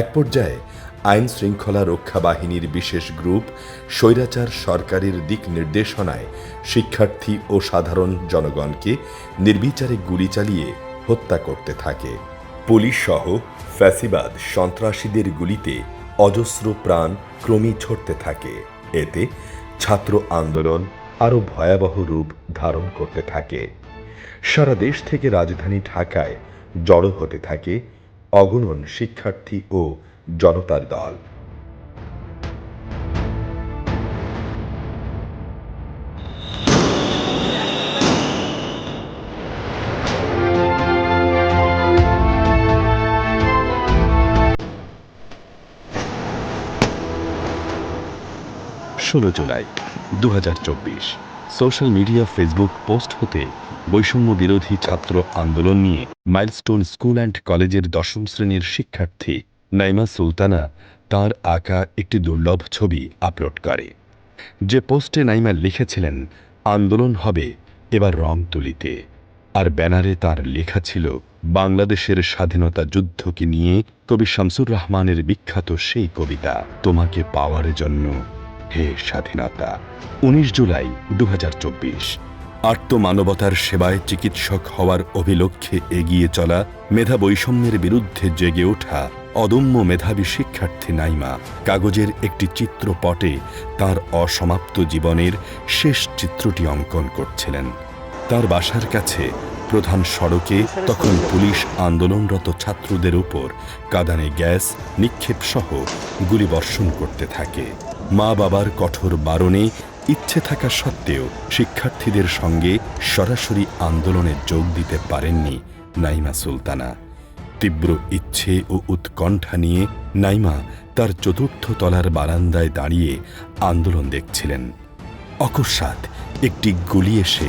এক পর্যায়ে আইন শৃঙ্খলা রক্ষা বাহিনীর বিশেষ গ্রুপ স্বৈরাচার সরকারের দিক নির্দেশনায় শিক্ষার্থী ও সাধারণ জনগণকে নির্বিচারে গুলি চালিয়ে হত্যা করতে থাকে। পুলিশ সহ ফ্যাসিবাদ সন্ত্রাসীদের গুলিতে অজস্র প্রাণ ক্রমেই ছড়তে থাকে। এতে ছাত্র আন্দোলন আরও ভয়াবহ রূপ ধারণ করতে থাকে। সারা দেশ থেকে রাজধানী ঢাকায় জড়ো হতে থাকে অগণন শিক্ষার্থী ও জনতার দল। ষোলো জুলাই দু হাজার চব্বিশ। সোশ্যাল মিডিয়া, ফেসবুক পোস্ট হতে বৈষম্য বিরোধী ছাত্র আন্দোলন নিয়ে মাইলস্টোন স্কুল অ্যান্ড কলেজের দশম শ্রেণির শিক্ষার্থী নাইমা সুলতানা তার আঁকা একটি দুর্লভ ছবি আপলোড করে। যে পোস্টে নাইমা লিখেছিলেন, আন্দোলন হবে, এবার রং তুলিতে। আর ব্যানারে তার লেখা ছিল, বাংলাদেশের স্বাধীনতা যুদ্ধকে নিয়ে কবি শামসুর রহমানের বিখ্যাত সেই কবিতা, তোমাকে পাওয়ার জন্য হে স্বাধীনতা। উনিশ জুলাই দু হাজার চব্বিশ। আত্মমানবতার সেবায় চিকিৎসক হওয়ার অভিলক্ষ্যে এগিয়ে চলা মেধা বৈষম্যের বিরুদ্ধে জেগে ওঠা অদম্য মেধাবী শিক্ষার্থী নাইমা। কাগজের একটি চিত্রপটে তার অসমাপ্ত জীবনের শেষ চিত্রটি অঙ্কন করছিলেন। তার বাসার কাছে প্রধান সড়কে তখন পুলিশ আন্দোলনরত ছাত্রদের উপর কাদানে গ্যাস নিক্ষেপ সহ গুলিবর্ষণ করতে থাকে। মা বাবার কঠোর বারণে ইচ্ছে থাকা সত্ত্বেও শিক্ষার্থীদের সঙ্গে সরাসরি আন্দোলনে যোগ দিতে পারেননি নাইমা সুলতানা। তীব্র ইচ্ছে ও উৎকণ্ঠা নিয়ে নাইমা তার চতুর্থ তলার বারান্দায় দাঁড়িয়ে আন্দোলন দেখছিলেন। অকস্মাৎ একটি গুলি এসে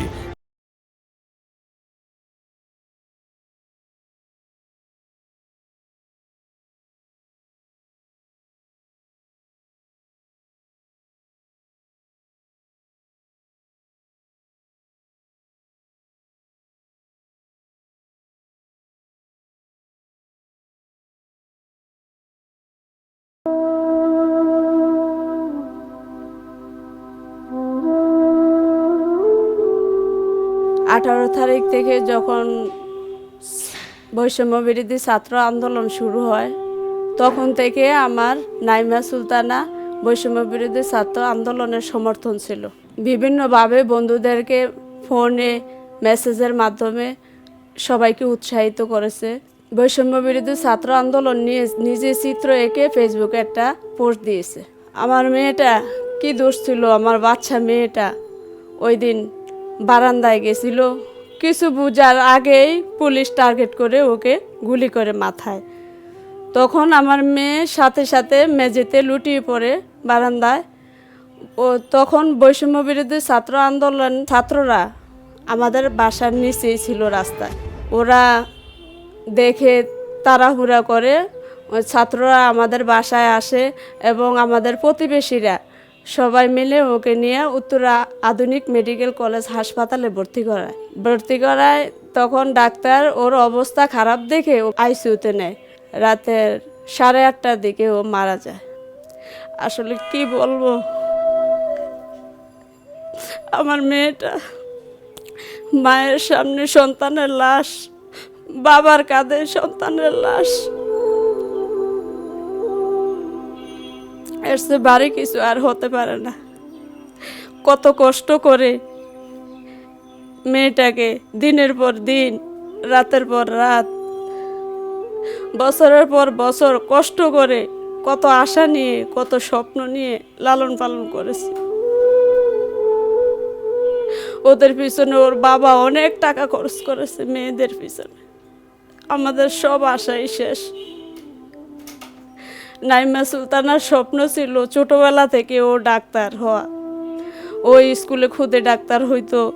আঠারো তারিখ থেকে যখন বৈষম্য বিরোধী ছাত্র আন্দোলন শুরু হয়, তখন থেকে আমার নাইমা সুলতানা বৈষম্য বিরোধী ছাত্র আন্দোলনের সমর্থন ছিল। বিভিন্নভাবে বন্ধুদেরকে ফোনে, মেসেজের মাধ্যমে সবাইকে উৎসাহিত করেছে। বৈষম্য বিরোধী ছাত্র আন্দোলন নিয়ে নিজে চিত্র এঁকে ফেসবুকে একটা পোস্ট দিয়েছে। আমার মেয়েটা কি দোষ ছিল? আমার বাচ্চা মেয়েটা ওই দিন বারান্দায় গেছিল। কিছু বুঝার আগেই পুলিশ টার্গেট করে ওকে গুলি করে মাথায়। তখন আমার মেয়ে সাথে সাথে মেঝেতে লুটিয়ে পড়ে বারান্দায়। ও তখন বৈষম্য বিরোধী ছাত্র আন্দোলন ছাত্ররা আমাদের বাসার নিচেই ছিল রাস্তায়। ওরা দেখে তাড়াহুড়া করে ছাত্ররা আমাদের বাসায় আসে এবং আমাদের প্রতিবেশীরা সবাই মিলে ওকে নিয়ে উত্তরা আধুনিক মেডিকেল কলেজ হাসপাতালে ভর্তি করায়। ভর্তি করায় তখন ডাক্তার ওর অবস্থা খারাপ দেখে ও আইসিউতে নেয়। রাতের সাড়ে আটটার দিকে ও মারা যায়। আসলে কি বলব? আমার মেয়েটা মায়ের সামনে সন্তানের লাশ, বাবার কাঁধে সন্তানের লাশ। এর চেয়ে বাড়ি কিছু আর হতে পারে না। কত কষ্ট করে মেয়েটাকে দিনের পর দিন, রাতের পর রাত, বছরের পর বছর কষ্ট করে কত আশা নিয়ে, কত স্বপ্ন নিয়ে লালন পালন করেছে। ওদের পিছনে ওর বাবা অনেক টাকা খরচ করেছে মেয়েদের পিছনে। আমাদের সব আশাই শেষ। নাইমা সুলতানার স্বপ্ন ছিল ছোটবেলা থেকে ও ডাক্তার হওয়া। ও স্কুলে খুদে ডাক্তার হইতো,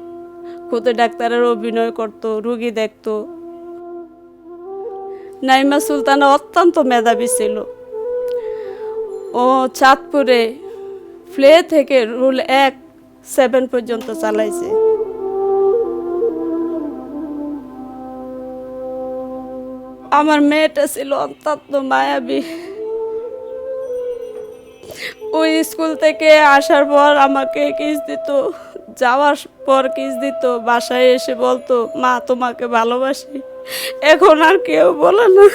খুদে ডাক্তারের অভিনয় করত, রুগী দেখত। নাইমা সুলতানা অত্যন্ত মেধাবী ছিল। ও চাঁদপুরে ফ্লে থেকে রুল এক, সেভেন পর্যন্ত চালাইছে। আমার মেয়েটা ছিল অত্যন্ত মায়াবী। ওই স্কুল থেকে আসার পর আমাকে কিস দিত, যাওয়ার পর কিস দিত, বাসায় এসে বলতো, মা, তোমাকে ভালোবাসি। এখন আর কেউ বলে না।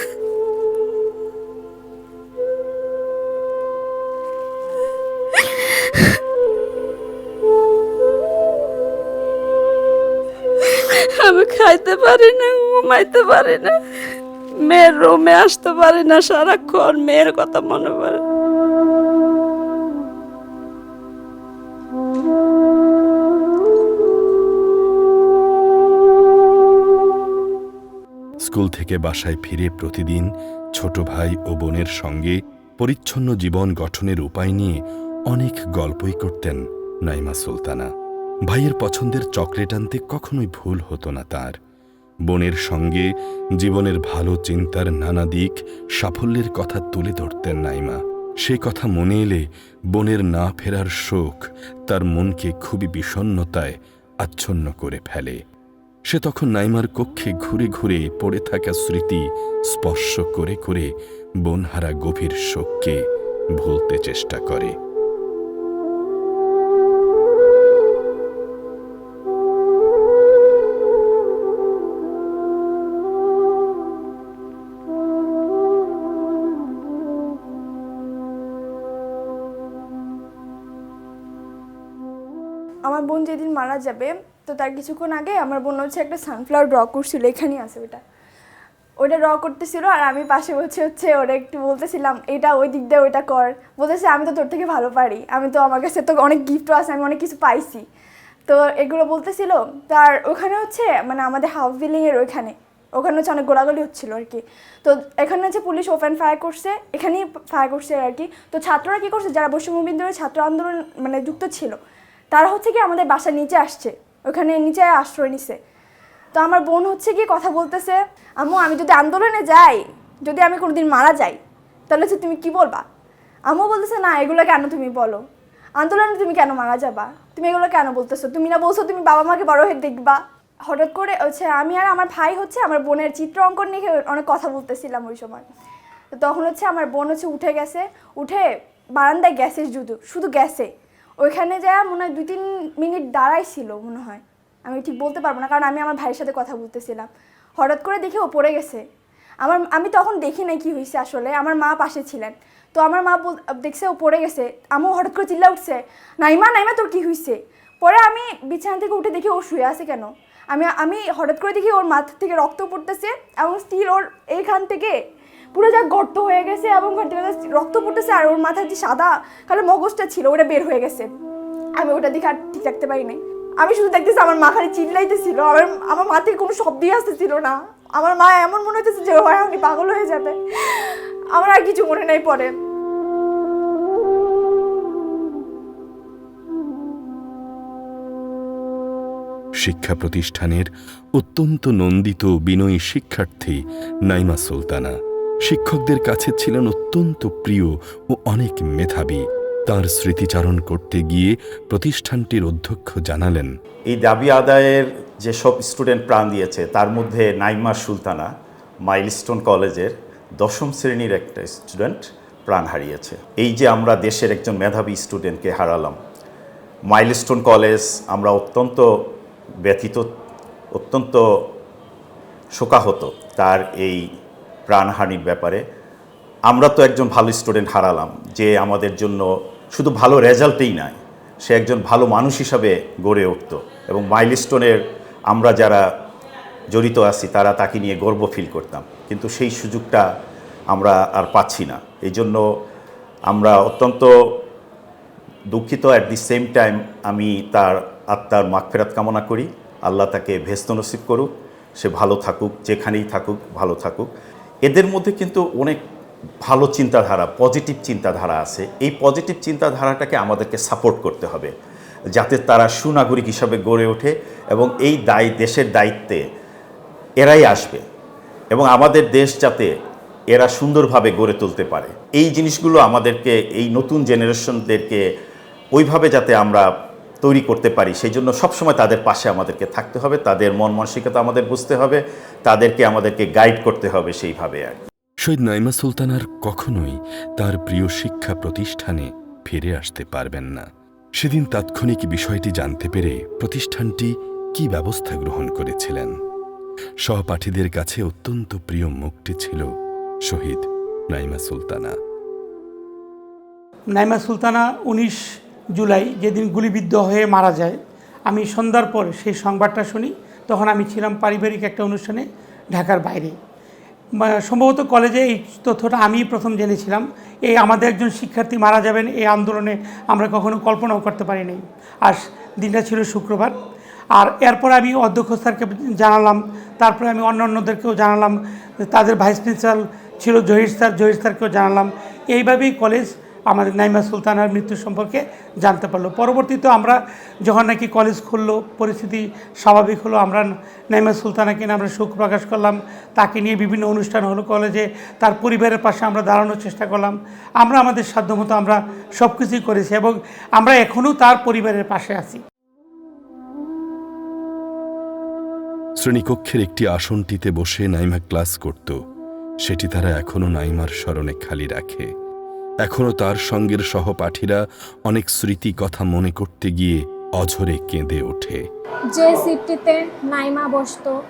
আমি খাইতে পারি না, ঘুমাইতে পারি না। মেয়ের রুমে আসতে পারি না সারাক্ষণ, মেয়ের কথা মনে পড়ে। থেকে বাসায় ফিরে প্রতিদিন ছোট ভাই ও বোনের সঙ্গে পরিচ্ছন্ন জীবন গঠনের উপায় নিয়ে অনেক গল্পই করতেন নাইমা সুলতানা। ভাইয়ের পছন্দের চকলেট আনতে কখনোই ভুল হতো না তার। বোনের সঙ্গে জীবনের ভালো চিন্তার নানা দিক সাফল্যের কথা তুলে ধরতেন নাইমা। সে কথা মনে এলে বোনের না ফেরার শোক তার মনকে খুবই বিষণ্নতায় আচ্ছন্ন করে ফেলে। সে তখন নাইমার কক্ষে ঘুরে ঘুরে পড়ে থাকা স্মৃতি স্পর্শ করে করে বনহারা গভীর শোককে ভুলতে চেষ্টা করে। আমার বোন যেদিন মারা যাবে তো তার কিছুক্ষণ আগে আমার বোন হচ্ছে একটা সানফ্লাওয়ার ড্র করছিল, এখানেই আছে ওটা ওটা ড্র করতেছিল আর আমি পাশে বসে হচ্ছে ওরা একটু বলতেছিলাম, এটা ওই দিক দিয়ে ওইটা কর। বলতেছে, আমি তো তোর থেকে ভালো পারি, আমি তো আমার কাছে তো অনেক গিফটও আছে, আমি অনেক কিছু পাইছি। তো এগুলো বলতেছিল, তার ওখানে হচ্ছে মানে আমাদের হাউস বিল্ডিংয়ের ওইখানে, ওখানে হচ্ছে অনেক গোলাগুলি হচ্ছিল আর কি। তো এখানে হচ্ছে পুলিশ ওপেন ফায়ার করছে, এখানেই ফায়ার করছে আর কি। তো ছাত্ররা কী করছে, যারা বৈষম্য ছাত্র আন্দোলন মানে যুক্ত ছিল, তারা হচ্ছে কি আমাদের বাসার নিচে আসছে। ওখানে নিচে আশ্রয় নিছে। তো আমার বোন হচ্ছে কি কথা বলতেছে, আম্মু, আমি যদি আন্দোলনে যাই, যদি আমি কোনোদিন মারা যাই, তাহলে হচ্ছে তুমি কি বলবা? আম্মু বলতেছে, না, এগুলো কেন তুমি বলো? আন্দোলনে তুমি কেন মারা যাবা? তুমি এগুলো কেন বলতেছো? তুমি না বলছো তুমি বাবা মাকে বড় হয়ে দেখবা? হঠাৎ করে হচ্ছে আমি আর আমার ভাই হচ্ছে আমার বোনের চিত্র অঙ্কন নিয়ে অনেক কথা বলতেছিলাম ওই সময়। তখন হচ্ছে আমার বোন হচ্ছে উঠে গেছে, উঠে বারান্দায় গ্যাসের শুধু শুধু গ্যাসে। ওইখানে যা মনে হয় দুই তিন মিনিট দাঁড়াইছিল মনে হয়। আমি ঠিক বলতে পারব না, কারণ আমি আমার ভাইয়ের সাথে কথা বলতেছিলাম। হঠাৎ করে দেখে ও পড়ে গেছে। আমার, আমি তখন দেখি নাই কি হয়েছে আসলে, আমার মা পাশে ছিলেন। তো আমার মা দেখছে ও পড়ে গেছে আমিও হঠাৎ করে চিল্লা উঠছে, নাইমা নাইমা, তোর কি হয়েছে পরে আমি বিছানা থেকে উঠে দেখি ও শুয়ে আছে কেন? আমি আমি হঠাৎ করে দেখি ওর মাথা থেকে রক্ত পড়তেছে এবং স্টিল ওর এইখান থেকে পুরো যা গর্ত হয়ে গেছে এবং রক্ত পড়তেছে আর ওর মাথায় যে সাদা কালো মগজটা ছিল, ওটা বের হয়ে গেছে। আমি ওটা দেখে আর ঠিক রাখতে পারি নাই। আমি শুধু দেখতেছি আমার মা খালি চিল্লাইতেছিল, আমার আমার মা থেকে কোনো শব্দই আসতেছিল না। আমার মা এমন মনে হইতেছে যে, হয় আমি পাগল হয়ে যাবে। আমার আর কিছু মনে নাই পরে। শিক্ষা প্রতিষ্ঠানের অত্যন্ত নন্দিত বিনয়ী শিক্ষার্থী নাইমা সুলতানা। শিক্ষকদের কাছে ছিলেন অত্যন্ত প্রিয় ও অনেক মেধাবী। তার স্মৃতিচারণ করতে গিয়ে প্রতিষ্ঠানটির অধ্যক্ষ জানালেন, এই দাবি আদায়ের যে সব স্টুডেন্ট প্রাণ দিয়েছে, তার মধ্যে নাইমা সুলতানা মাইলস্টোন কলেজের দশম শ্রেণির একটা স্টুডেন্ট প্রাণ হারিয়েছে। এই যে আমরা দেশের একজন মেধাবী স্টুডেন্টকে হারালাম, মাইলস্টোন কলেজ আমরা অত্যন্ত ব্যথিত, অত্যন্ত শোকাহত তার এই প্রাণহানির ব্যাপারে। আমরা তো একজন ভালো স্টুডেন্ট হারালাম, যে আমাদের জন্য শুধু ভালো রেজাল্টেই নয় সে একজন ভালো মানুষ হিসাবে গড়ে উঠত। এবং মাইলস্টোনের আমরা যারা জড়িত আছি, তারা তাকে নিয়ে গর্ব ফিল করতাম। কিন্তু সেই সুযোগটা আমরা আর পাচ্ছি না। এই জন্য আমরা অত্যন্ত দুঃখিত। অ্যাট দি সেম টাইম আমি তার আত্মার মাগফেরাত কামনা করি। আল্লাহ তাকে ভেস্ত নসিব করুক। সে ভালো থাকুক, যেখানেই থাকুক, ভালো থাকুক। এদের মধ্যে কিন্তু অনেক ভালো চিন্তাধারা পজিটিভ চিন্তাধারা আছে। এই পজিটিভ চিন্তাধারাটাকে আমাদেরকে সাপোর্ট করতে হবে, যাতে তারা সুনাগরিক হিসাবে গড়ে ওঠে এবং এই দায়, দেশের দায়িত্বে এরাই আসবে এবং আমাদের দেশ যাতে এরা সুন্দরভাবে গড়ে তুলতে পারে। এই জিনিসগুলো আমাদেরকে, এই নতুন জেনারেশনদেরকে ওইভাবে যাতে আমরা তৈরি করতে পারি। সেই জন্য সবসময় তাদের পাশে আমাদেরকে থাকতে হবে। তাদের মন মানসিকতা আমাদের বুঝতে হবে। তাদেরকে আমাদেরকে গাইড করতে হবে সেইভাবে আর শহীদ নাইমা সুলতানার কখনোই তার প্রিয় শিক্ষা প্রতিষ্ঠানে ফিরে আসতে পারবেন না। সেদিন তাৎক্ষণিক বিষয়টি জানতে পেরে প্রতিষ্ঠানটি কি ব্যবস্থা গ্রহণ করেছিলেন? সহপাঠীদের কাছে অত্যন্ত প্রিয় মুখটি ছিল শহীদ নাইমা সুলতানা। নাইমা সুলতানা উনিশ জুলাই যেদিন গুলিবিদ্ধ হয়ে মারা যায়, আমি সন্ধ্যার পর সেই সংবাদটা শুনি। তখন আমি ছিলাম পারিবারিক একটা অনুষ্ঠানে ঢাকার বাইরে। সম্ভবত কলেজে এই তথ্যটা আমি প্রথম জেনেছিলাম। এই আমাদের একজন শিক্ষার্থী মারা যাবেন এই আন্দোলনে আমরা কখনো কল্পনাও করতে পারিনি। আর দিনটা ছিল শুক্রবার। আর এরপর আমি অধ্যক্ষ স্যারকে জানালাম, তারপরে আমি অন্য অন্যদেরকেও জানালাম, তাদের ভাইস প্রিন্সিপাল ছিল জহির স্যার, জহির স্যারকেও জানালাম। এইভাবেই কলেজ আমাদের নাইমা সুলতানার মৃত্যু সম্পর্কে জানতে পারল। পরবর্তীতে আমরা যখন নাকি কলেজ খুললো, পরিস্থিতি স্বাভাবিক হলো, আমরা নাইমা সুলতানাকে নিয়ে আমরা শোক প্রকাশ করলাম। তাকে নিয়ে বিভিন্ন অনুষ্ঠান হলো কলেজে তার পরিবারের পাশে আমরা দাঁড়ানোর চেষ্টা করলাম। আমরা আমাদের সাধ্যমতো আমরা সব কিছুই করেছি এবং আমরা এখনও তার পরিবারের পাশে আছি। শ্রেণীকক্ষের একটি আসনটিতে বসে নাইমা ক্লাস করত। সেটি তারা এখনও নাইমার স্মরণে খালি রাখে। এখনও তার সঙ্গের সহপাঠীরা অনেক স্মৃতি কথা মনে করতে গিয়ে অঝরে কেঁদে ওঠে। যে সিটটিতে নাইমা বসতো,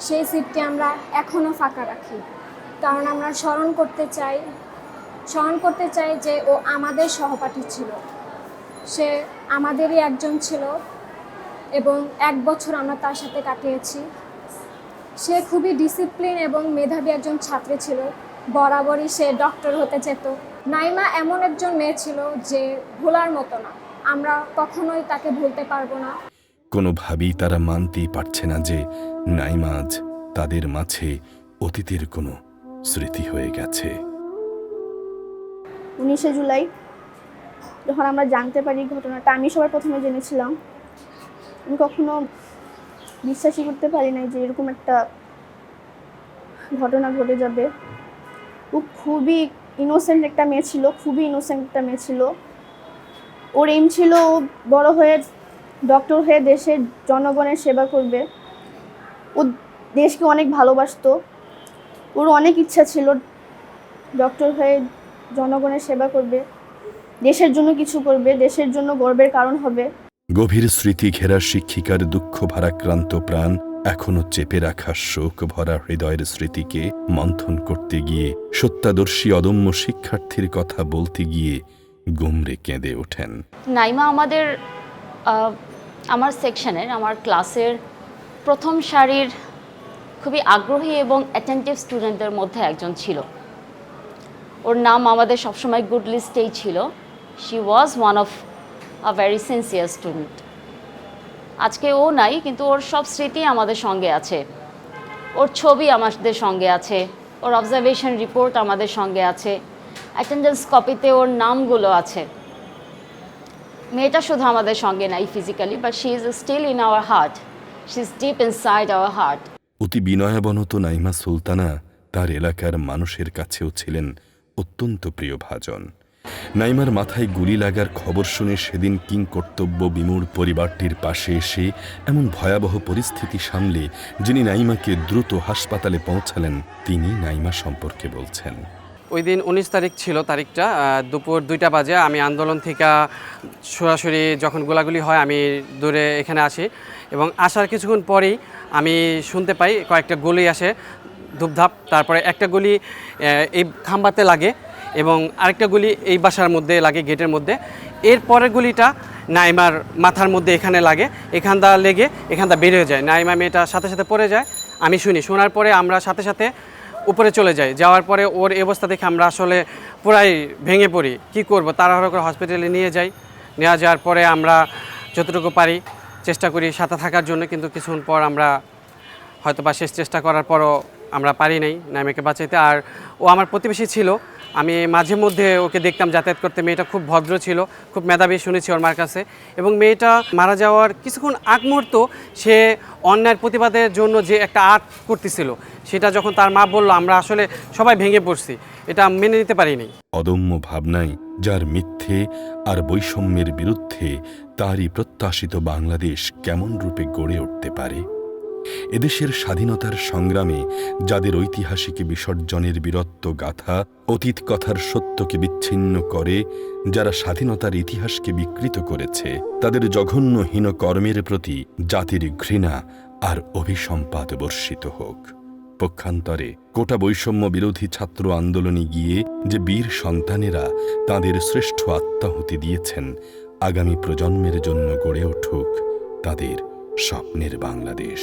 সেই সিটটি আমরা এখনও ফাঁকা রাখি। কারণ আমরা স্মরণ করতে চাই, স্মরণ করতে চাই যে ও আমাদের সহপাঠী ছিল। সে আমাদেরই একজন ছিল এবং এক বছর আমরা তার সাথে কাটিয়েছি। সে খুবই ডিসিপ্লিন এবং মেধাবী একজন ছাত্রী ছিল। বরাবরই সে ডক্টর হতে যেত। নাইমা এমন একজন মেয়ে ছিল যে ভোলার মতো না। আমরা কখনোই তাকে ভুলতে পারব না। কোনোভাবেই তারা মানতেই পারছে না যে নাইমা আজ তাদের মাঝে অতীতের কোনো স্মৃতি হয়ে গেছে। উনিশে জুলাই যখন আমরা জানতে পারি ঘটনাটা আমি সবার প্রথমে জেনেছিলাম। আমি কখনো বিশ্বাসই করতে পারি নাই যে এরকম একটা ঘটনা ঘটে যাবে। ও খুবই ইনোসেন্ট একটা মেয়ে ছিল, খুবই ইনোসেন্ট একটা মেয়ে ছিল। ওর এম ছিল ও বড় হয়ে ডক্টর হয়ে দেশের জনগণের সেবা করবে। ও দেশকে অনেক ভালোবাসতো। ওর অনেক ইচ্ছা ছিল ডক্টর হয়ে জনগণের সেবা করবে। দেশের জন্য কিছু করবে, দেশের জন্য গর্বের কারণ হবে। গভীর স্মৃতি ঘেরা শিক্ষিকার দুঃখ ভারাক্রান্ত প্রাণ এখনও চেপে রাখা শোক ভরা হৃদয়ের স্মৃতিকে মন্থন করতে গিয়ে সত্যাদর্শী অদম্য শিক্ষার্থীর কথা বলতে গিয়ে গুমরে কেঁদে ওঠেন। নাইমা, আমাদের আমার সেকশনের, আমার ক্লাসের প্রথম সারির খুবই আগ্রহী এবং অ্যাটেন্টিভ স্টুডেন্টদের মধ্যে একজন ছিল। ওর নাম আমাদের সবসময় গুড লিস্টেই ছিল। She was one of a very sincere student আজকে ও নাই, কিন্তু ওর সব স্মৃতি আমাদের সঙ্গে আছে। ওর ছবি আমাদের সঙ্গে আছে, ওর অবজারভেশন রিপোর্ট আমাদের সঙ্গে আছে অ্যাটেন্ডেন্স কপিতে ওর নামগুলো আছে। মেয়েটা শুধু আমাদের সঙ্গে নাই physically but she is still in our heart she is deep inside our heart অতি বিনয়াবনত নাইমা সুলতানা তার এলাকার মানুষের কাছেও ছিলেন অত্যন্ত প্রিয় ভাজন। নাইমার মাথায় গুলি লাগার খবর শুনে সেদিন কিং কর্তব্য বিমূঢ় পরিবারটির পাশে এসে এমন ভয়াবহ পরিস্থিতি সামলে যিনি নাইমাকে দ্রুত হাসপাতালে পৌঁছালেন, তিনি নাইমা সম্পর্কে বলছেন। ওই দিন উনিশ তারিখ ছিল তারিখটা দুপুর দুইটা বাজে, আমি আন্দোলন থেকে সরাসরি যখন গোলাগুলি হয় আমি দূরে এখানে আসি এবং আসার কিছুক্ষণ পরেই আমি শুনতে পাই কয়েকটা গুলি আসে, ধূপধাপ, তারপরে একটা গুলি এই খাম্বাতে লাগে। এবং আরেকটা গুলি এই বাসার মধ্যে লাগে, গেটের মধ্যে। এর পরের গুলিটা নাইমার মাথার মধ্যে এখানে লাগে। এখানটা লেগে এখানটা বের হয়ে যায়। নাইমা মেয়েটা সাথে সাথে পড়ে যায়। আমি শুনি। শোনার পরে আমরা সাথে সাথে উপরে চলে যাই। যাওয়ার পরে ওর অবস্থা দেখে আমরা আসলে পুরাই ভেঙে পড়ি। কি করব? তাড়াহুড়ো করে হসপিটালে নিয়ে যাই। নেওয়া যাওয়ার পরে আমরা যতটুকু পারি চেষ্টা করি সাথে থাকার জন্য। কিন্তু কিছুক্ষণ পর আমরা হয়তো বা শেষ চেষ্টা করার পরও আমরা পারি নাই নাইমাকে বাঁচাইতে। আর ও আমার প্রতিবেশী ছিল। আমি মাঝে মধ্যে ওকে দেখতাম যাতায়াত করতে। মেয়েটা খুব ভদ্র ছিল, খুব মেধাবী শুনেছি ওর মার কাছে। এবং মেয়েটা মারা যাওয়ার কিছুক্ষণ আগ মুহূর্ত সে অন্যায়ের প্রতিবাদের জন্য যে একটা আর্ট করতেছিল, সেটা যখন তার মা বলল, আমরা আসলে সবাই ভেঙে পড়ছি। এটা মেনে নিতে পারিনি। অদম্য ভাবনায় যার মিথ্যে আর বৈষম্যের বিরুদ্ধে তারই প্রত্যাশিত বাংলাদেশ কেমন রূপে গড়ে উঠতে পারে? এদেশের স্বাধীনতার সংগ্রামে যাদের ঐতিহাসিক বিসর্জনের বীরত্ব গাথা, অতীত কথার সত্যকে বিচ্ছিন্ন করে, যারা স্বাধীনতার ইতিহাসকে বিকৃত করেছে, তাদের জঘন্যহীন কর্মের প্রতি জাতির ঘৃণা আর অভিসম্পাদ বর্ষিত হোক। পক্ষান্তরে কোটা বৈষম্য বিরোধী ছাত্র আন্দোলনে গিয়ে যে বীর সন্তানেরা তাদের শ্রেষ্ঠ আত্মাহুতি দিয়েছেন, আগামী প্রজন্মের জন্য গড়ে উঠুক তাদের স্বপ্নের বাংলাদেশ।